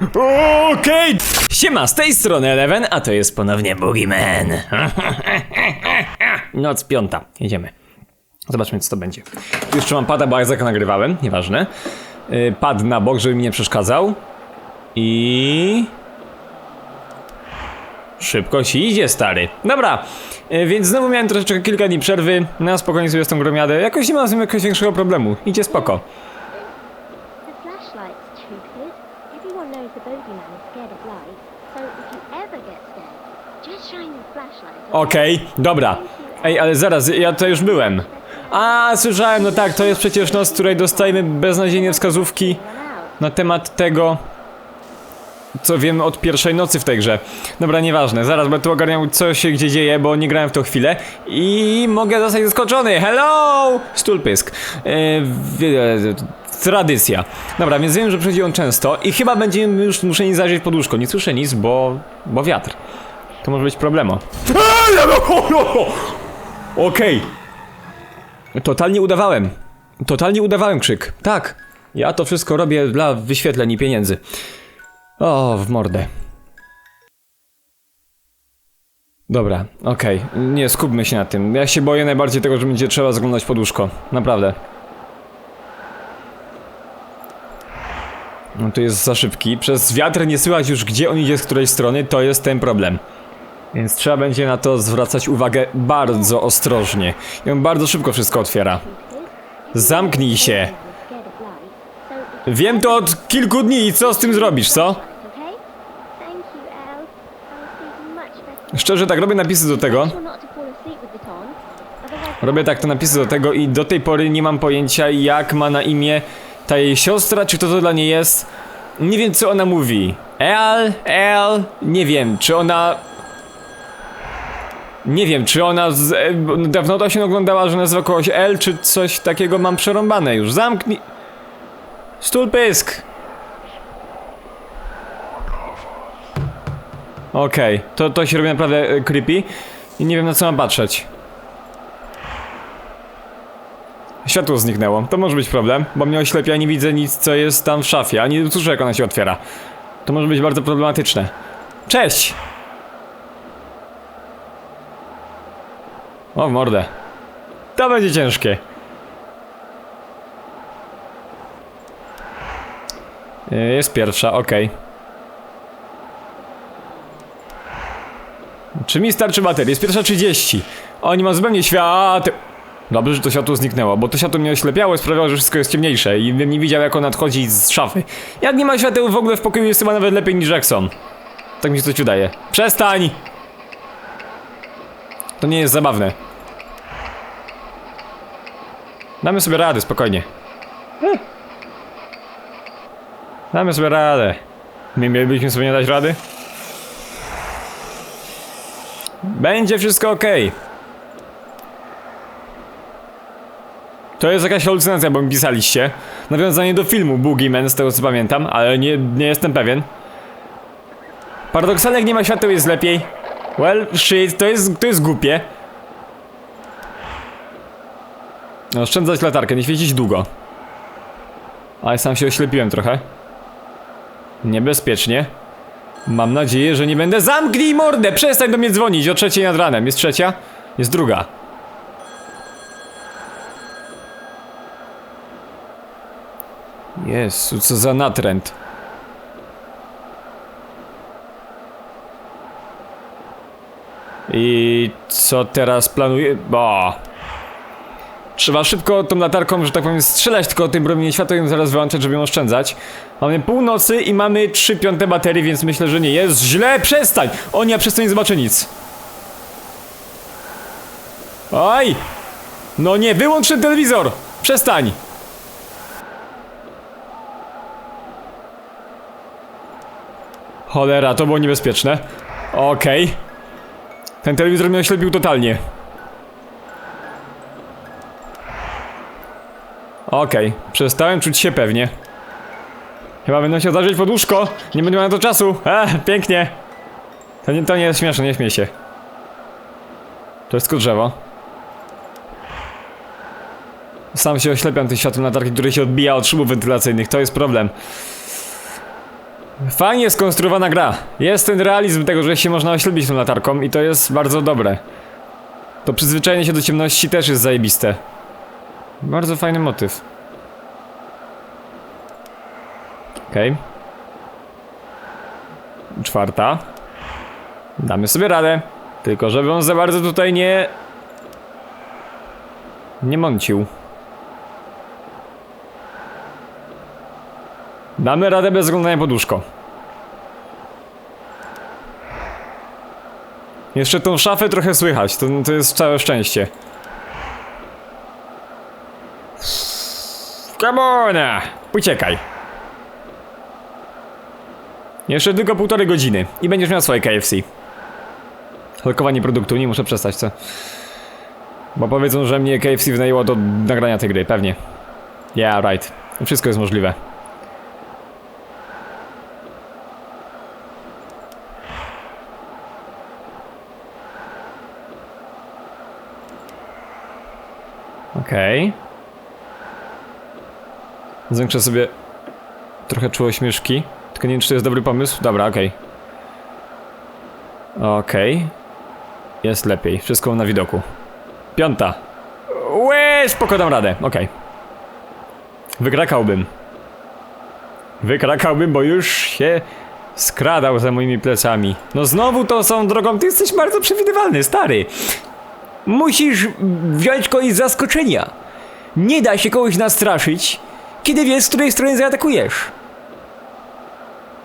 Okej! Siema, z tej strony Eleven, a to jest ponownie Boogeyman. Noc piąta, jedziemy. Zobaczmy, co to będzie. Jeszcze mam pada, bo Isaaca nagrywałem, nieważne. Yy, pad na bok, żeby mi nie przeszkadzał. I... Szybko się idzie, stary. Dobra, yy, więc znowu miałem troszeczkę kilka dni przerwy. Na spokojnie sobie z tą gromiadę. Jakoś nie mam z tym jakiegoś większego problemu. Idzie spoko. Okej, dobra. Ej, ale zaraz, ja to już byłem. A, słyszałem, no tak, to jest przecież noc, której dostajemy beznadziejne wskazówki na temat tego, co wiemy od pierwszej nocy w tej grze. Dobra, nieważne, zaraz będę tu ogarniał, co się gdzie dzieje, bo nie grałem w to chwilę i mogę zostać zaskoczony. Hello! Stulpysk. Yy, tradycja. Dobra, więc wiem, że przychodzi on często i chyba będziemy już musieli zajrzeć pod łóżko. Nie słyszę nic, bo, bo wiatr. To może być problemo. Okej. Totalnie udawałem. Totalnie udawałem krzyk. Tak. Ja to wszystko robię dla wyświetleń i pieniędzy. O, w mordę. Dobra, okej. Nie, skupmy się na tym. Ja się boję najbardziej tego, że będzie trzeba zaglądać pod łóżko. Naprawdę. No to jest za szybki. Przez wiatr nie słychać już gdzie on idzie z której strony, to jest ten problem. Więc trzeba będzie na to zwracać uwagę bardzo ostrożnie. I on bardzo szybko wszystko otwiera. Zamknij się. Wiem to od kilku dni i co z tym zrobisz, co? Szczerze tak robię napisy do tego. Robię tak te napisy do tego i do tej pory nie mam pojęcia jak ma na imię ta jej siostra, czy to to dla niej jest. Nie wiem co ona mówi. El, El, nie wiem, czy ona... Nie wiem, czy ona z... e, dawno to się oglądała, że nazywa kogoś El, czy coś takiego mam przerąbane już. Zamknij... Stul pysk! Okej, to, to się robi naprawdę e, creepy i nie wiem na co mam patrzeć. Światło zniknęło. To może być problem, bo mnie oślepia, nie widzę nic, co jest tam w szafie, ani nie jak ona się otwiera. To może być bardzo problematyczne. Cześć! O, mordę. To będzie ciężkie. Y, Jest pierwsza, okej. Czy mi starczy baterii? Jest pierwsza 30. Oni ma zupełnie świat. Dobrze, że to światło zniknęło, bo to światło mnie oślepiało i sprawiało, że wszystko jest ciemniejsze i bym nie widział jak ono nadchodzi z szafy. Jak nie ma świateł w ogóle w pokoju jest chyba nawet lepiej niż Jackson. Tak mi się coś wydaje. Przestań! To nie jest zabawne. Damy sobie radę, spokojnie. Damy sobie radę. My mielibyśmy sobie nie dać rady? Będzie wszystko ok. To jest jakaś halucynacja, bo mi pisaliście. Nawiązanie do filmu Boogeyman, z tego co pamiętam, ale nie, nie jestem pewien. Paradoksalnie, jak nie ma świateł, jest lepiej. Well, shit, to jest, to jest głupie. Oszczędzać latarkę, nie świecić długo. Ale sam się oślepiłem trochę. Niebezpiecznie. Mam nadzieję, że nie będę. Zamknij mordę! Przestań do mnie dzwonić o trzeciej nad ranem. Jest trzecia? Jest druga. Jezu, co za natręt. I co teraz planuję? Bo. Trzeba szybko tą latarką, że tak powiem, strzelać tylko tym promieniem światła i ją zaraz wyłączać, żeby ją oszczędzać. Mamy północy i mamy 3 piąte baterii, więc myślę, że nie jest źle. Przestań! O nie, przez to nie zobaczę nic. Oj! No nie, wyłącz ten telewizor! Przestań! Cholera, to było niebezpieczne. Okej. Ten telewizor mnie oślepił totalnie. Okej, przestałem czuć się pewnie. Chyba będę się zdarzyć pod łóżko. Nie będę miał na to czasu. E, pięknie. To nie, to nie jest śmieszne, nie śmiej się. To jest tylko drzewo. Sam się oślepiam tym światłem latarki, które się odbija od szybów wentylacyjnych. To jest problem. Fajnie skonstruowana gra. Jest ten realizm tego, że się można oślepić tą latarką i to jest bardzo dobre. To przyzwyczajenie się do ciemności też jest zajebiste. Bardzo fajny motyw. Okej. Czwarta. Damy sobie radę. Tylko żeby on za bardzo tutaj nie... Nie mącił. Damy radę bez oglądania poduszko. Jeszcze tą szafę trochę słychać, to, to jest całe szczęście. On! Uciekaj. Jeszcze tylko półtorej godziny i będziesz miał swoje KFC. Lokowanie produktu, nie muszę przestać, co? Bo powiedzą, że mnie KFC wynajęło do nagrania tej gry, pewnie. Yeah, right. Wszystko jest możliwe. Okej. Zwiększę sobie trochę czułość myszki. Tylko nie wiem, czy to jest dobry pomysł. Dobra, okej. Okej. Jest lepiej. Wszystko na widoku. Piąta. Łe, spoko dam radę. Okej. Wykrakałbym. Wykrakałbym, bo już się skradał za moimi plecami. No znowu to są drogą. Ty jesteś bardzo przewidywalny, stary. Musisz wziąć kogoś z zaskoczenia. Nie da się kogoś nastraszyć, kiedy wiesz, z której strony zaatakujesz.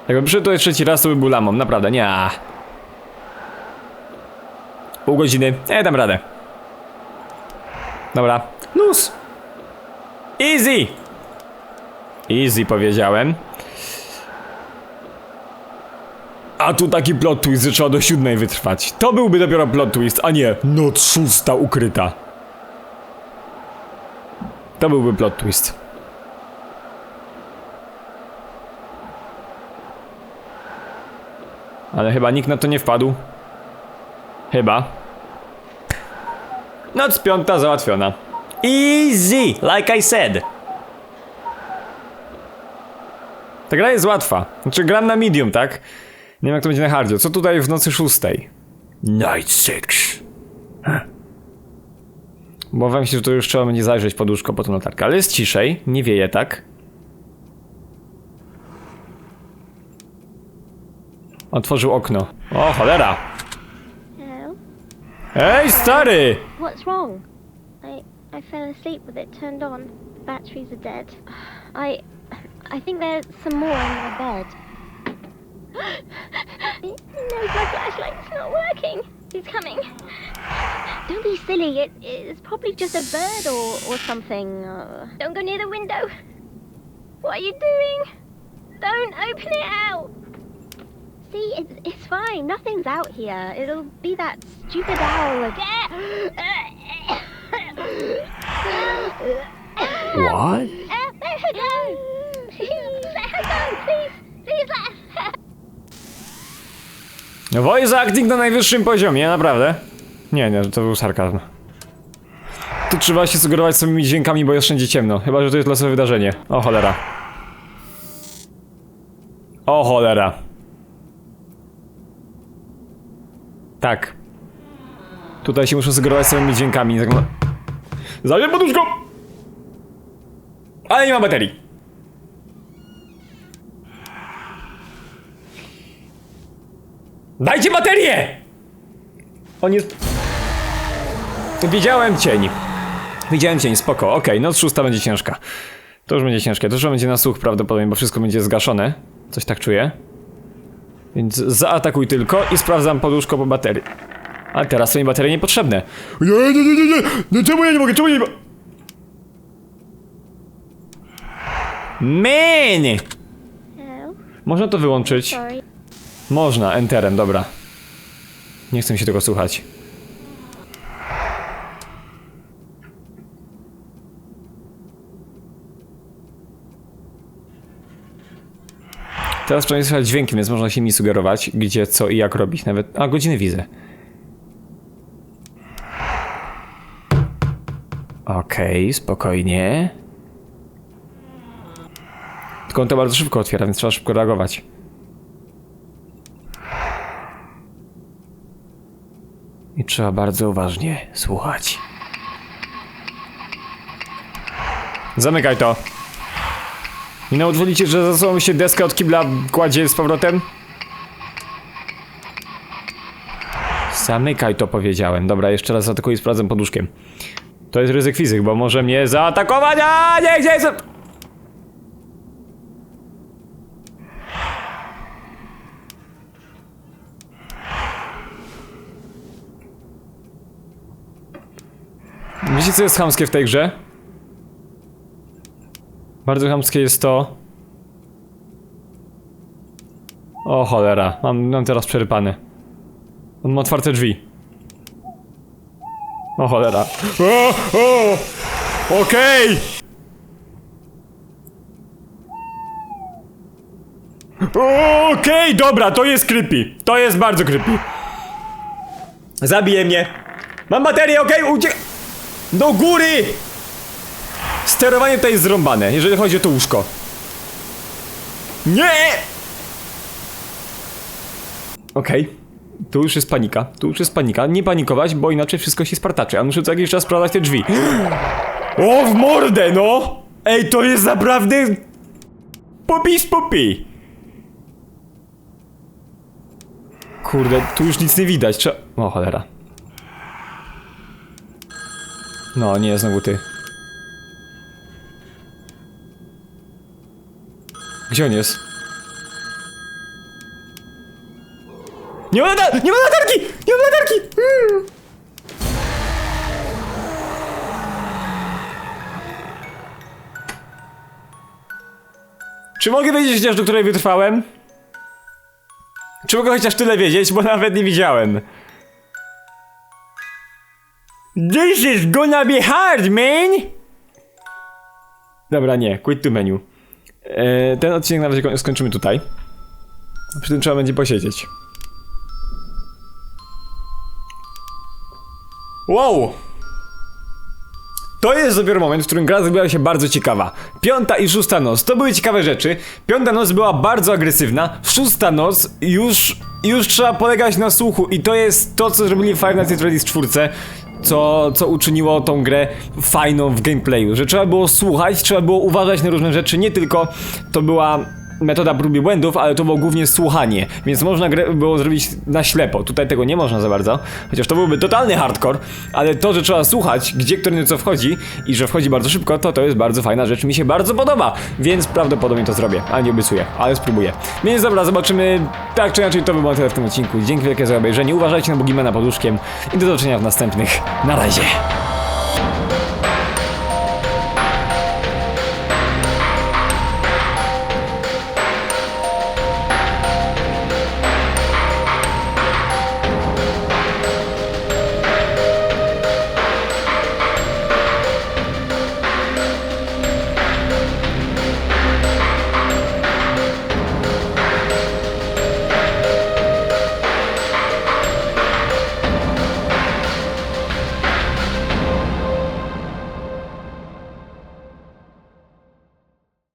Jakby przyszedł tutaj trzeci raz, to by był lamą, naprawdę, nie. Pół godziny, nie dam radę. Dobra, luz. Easy. Easy powiedziałem. A tu taki plot twist, że trzeba do siódmej wytrwać. To byłby dopiero plot twist, a nie noc szósta ukryta. To byłby plot twist. Ale chyba nikt na to nie wpadł. Chyba. Noc piąta załatwiona. Easy, like I said. Ta gra jest łatwa. Znaczy gram na medium, tak? Nie wiem jak to będzie na hardzie. Co tutaj w nocy szóstej? Night six. Bo wam się, że to już trzeba będzie zajrzeć poduszko po tą latarkę. Ale jest ciszej, nie wieje tak. Otworzył okno. O, cholera! Hello? Ej, stary! What's wrong? I I fell asleep with it turned on. The batteries are dead. I I think there's some more in my bed. no, my flashlight's not working. He's coming. Don't be silly. It, it's probably just a bird or, or something. Uh, don't go near the window. What are you doing? Don't open it out. See, it's, it's fine. Nothing's out here. It'll be that stupid owl again. What? Uh, let her go. let her go, please. Please let her. Voice acting na najwyższym poziomie, naprawdę. Nie, nie, to był sarkazm. Tu trzeba się sugerować swoimi dźwiękami, bo jest wszędzie ciemno. Chyba, że to jest losowe wydarzenie. O cholera. O cholera. Tak. Tutaj się muszę sugerować swoimi dźwiękami. Tak ma... Zajmę poduszką! Ale nie ma baterii. Dajcie baterię! On jest... Widziałem cień. Widziałem cień, spoko. Okej, noc szósta będzie ciężka. To już będzie ciężkie. To już będzie na słuch prawdopodobnie, bo wszystko będzie zgaszone. Coś tak czuję. Więc zaatakuj tylko i sprawdzam poduszko po baterii. Ale teraz są mi baterie niepotrzebne. Nie, nie, nie, nie, nie! nie czemu ja nie mogę? Czemu ja nie mogę? Man! Można to wyłączyć. Można, enterem, dobra. Nie chcę mi się tego słuchać. Teraz przynajmniej słychać dźwięki, więc można się mi sugerować, gdzie, co i jak robić. Nawet. A godziny widzę. Okej, okay, spokojnie. Tylko on to bardzo szybko otwiera, więc trzeba szybko reagować. I trzeba bardzo uważnie słuchać. Zamykaj to. Nie nauczyliście, że za sobą się deska od kibla kładzie z powrotem? Zamykaj to, powiedziałem. Dobra, jeszcze raz atakuję i sprawdzę poduszkiem. To jest ryzyk fizyk, bo może mnie zaatakować, a nie, gdzie jest? Wiecie co jest chamskie w tej grze? Bardzo chamskie jest to... O cholera, mam, mam teraz przerypany. On ma otwarte drzwi. O cholera. O, o! Okej! Okej, dobra, to jest creepy. To jest bardzo creepy. Zabije mnie. Mam baterię, okej, uciek... Do góry! Sterowanie tutaj jest zrąbane, jeżeli chodzi o to łóżko. Nie! Okej. Tu już jest panika, tu już jest panika. Nie panikować, bo inaczej wszystko się spartaczy. A muszę co jakiś czas sprawdzać te drzwi. O, w mordę, no! Ej, to jest naprawdę... Popis popi! Kurde, tu już nic nie widać. Trzeba... O, cholera. No, nie, znowu ty. Gdzie on jest? Nie ma latarki! Nie ma latarki! Nie ma latarki! Mm. Czy mogę wiedzieć chociaż do której wytrwałem? Czy mogę chociaż tyle wiedzieć, bo nawet nie widziałem. This is gonna be hard, man! Dobra, nie, quit to menu. E, ten odcinek na razie koń- skończymy tutaj. Przy tym trzeba będzie posiedzieć. Wow! To jest dopiero moment, w którym gra zrobiła się bardzo ciekawa. Piąta i szósta noc to były ciekawe rzeczy. Piąta noc była bardzo agresywna. Szósta noc już, już trzeba polegać na słuchu i to jest to, co zrobili Five Nights at Freddy's 4, co, co uczyniło tą grę fajną w gameplayu. Że trzeba było słuchać, trzeba było uważać na różne rzeczy, nie tylko to była metoda prób i błędów, ale to było głównie słuchanie, więc można było zrobić na ślepo. Tutaj tego nie można za bardzo, chociaż to byłby totalny hardcore, ale to, że trzeba słuchać, gdzie który co wchodzi i że wchodzi bardzo szybko, to to jest bardzo fajna rzecz, mi się bardzo podoba, więc prawdopodobnie to zrobię, ale nie obiecuję, ale spróbuję. Więc dobra, zobaczymy, tak czy inaczej to by było tyle w tym odcinku. Dzięki wielkie za obejrzenie, uważajcie na Bogimana pod łóżkiem i do zobaczenia w następnych. Na razie!